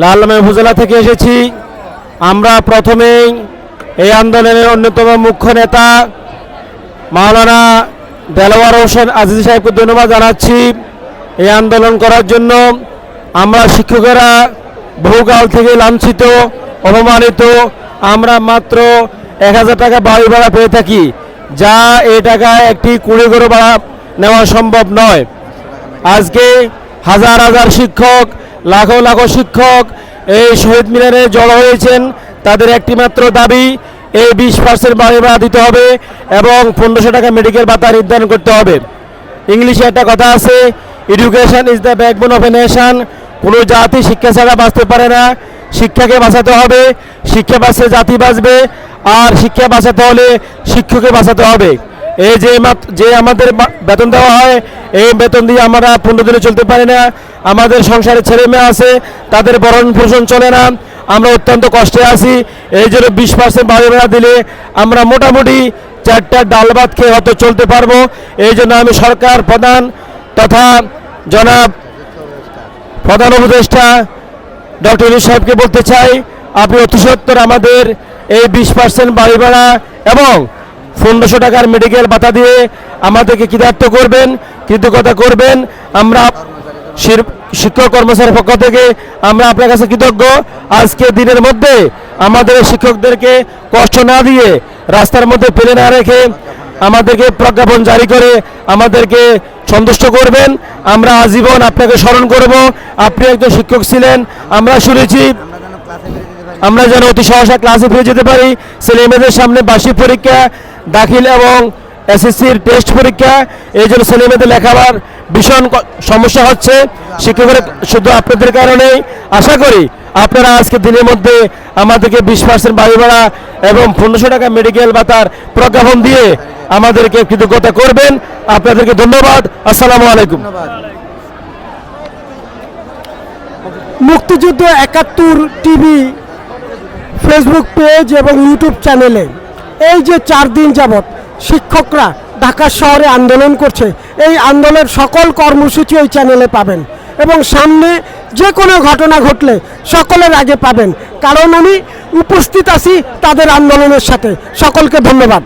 লালমে উপজেলা থেকে এসেছি। আমরা প্রথমেই এই আন্দোলনের অন্যতম মুখ্য নেতা মাওলানা দেলোয়ার হোসেন আজিজ সাহেবকে ধন্যবাদ জানাচ্ছি এই আন্দোলন করার জন্য। আমরা শিক্ষকেরা বহুকাল থেকে লাঞ্ছিত, অপমানিত, আমরা মাত্র এক হাজার টাকা বাড়ি ভাড়া পেয়ে থাকি, যা এই টাকায় একটি কুড়ি করে ভাড়া নেওয়া সম্ভব নয়। আজকে হাজার হাজার শিক্ষক লাখো লাখো শিক্ষক এই শহীদ মিনারে জড়ো হয়েছেন। তাদের একটিমাত্র দাবি, এই বিশ পার্সেন্ট বাড়ি ভাড়া দিতে হবে এবং পনেরোশো টাকা মেডিকেল ভাতা নির্ধারণ করতে হবে। ইংলিশে একটা কথা আছে education is the backbone of a nation কোনো জাতি শিক্ষা ছাড়া বাঁচতে পারে না। শিক্ষাকে বাঁচাতে হবে, শিক্ষা বাঁচলে জাতি বাঁচবে, আর শিক্ষা বাঁচাতে হলে শিক্ষককে বাঁচাতে হবে। এই যে যে আমাদের বেতন দেওয়া হয় এই বেতন দিয়ে আমরা পনেরো দিনে চলতে পারি না। আমাদের সংসারে ছেলে মেয়ে আছে, তাদের বরণ পোষণ চলে না। আমরা অত্যন্ত কষ্টে আছি। এই জন্য বিশ পার্সেন্ট বাড়ি ভাড়া দিলে আমরা মোটামুটি চারটা ডাল ভাত খেয়ে হয়তো চলতে পারব। এই জন্য আমি সরকার প্রধান তথা জনাব প্রধান উপদেষ্টা ডক্টর ইউনুস সাহেবকে বলতে চাই, আপনি অতি সত্তর আমাদের এই বিশ পার্সেন্ট বাড়ি ভাড়া এবং পনেরোশো টাকার মেডিকেল ভাতা দিয়ে আমাদেরকে কৃতার্থ করবেন। কৃতজ্ঞতা করবেন। আমরা শিক্ষক কর্মচারীর পক্ষ থেকে আমরা আপনার কাছে কৃতজ্ঞ। আজকে দিনের মধ্যে আমাদের শিক্ষকদেরকে কষ্ট না দিয়ে রাস্তার মধ্যে ফেলে না রেখে আমাদেরকে প্রজ্ঞাপন জারি করে আমাদেরকে সন্তুষ্ট করবেন। আমরা আজীবন আপনাকে স্মরণ করব। আপনি একজন শিক্ষক ছিলেন, আমরা শুনেছি আমরা যেন অতি সহসা ক্লাসে ফিরে যেতে পারি। ছেলে মেয়েদের সামনে বার্ষিক পরীক্ষা, দাখিল এবং এসএসসির টেস্ট পরীক্ষা, এই জন্য ছেলে মেয়েদের লেখাবার ভীষণ সমস্যা হচ্ছে। শিক্ষকের শুধু আপনাদের কারণেই আশা করি আপনারা আজকে দিনের মধ্যে আমাদেরকে বিশ পার্সেন্ট বাড়ি ভাড়া এবং পনেরোশো টাকা মেডিকেল ভাতার প্রজ্ঞাপন দিয়ে আমাদেরকে কৃতজ্ঞতা করবেন। আপনাদেরকে ধন্যবাদ। আসসালামু আলাইকুম। Muktijuddho Ekattor TV Facebook page এবং ইউটিউব চ্যানেলে এই যে চার দিন যাবৎ শিক্ষকরা ঢাকা শহরে আন্দোলন করছে। এই আন্দোলনের সকল কর্মসূচি ওই চ্যানেলে পাবেন এবং সামনে যে কোনো ঘটনা ঘটলে সকলের আগে পাবেন। কারণ আমি উপস্থিত আছি তাদের আন্দোলনের সাথে। সকলকে ধন্যবাদ।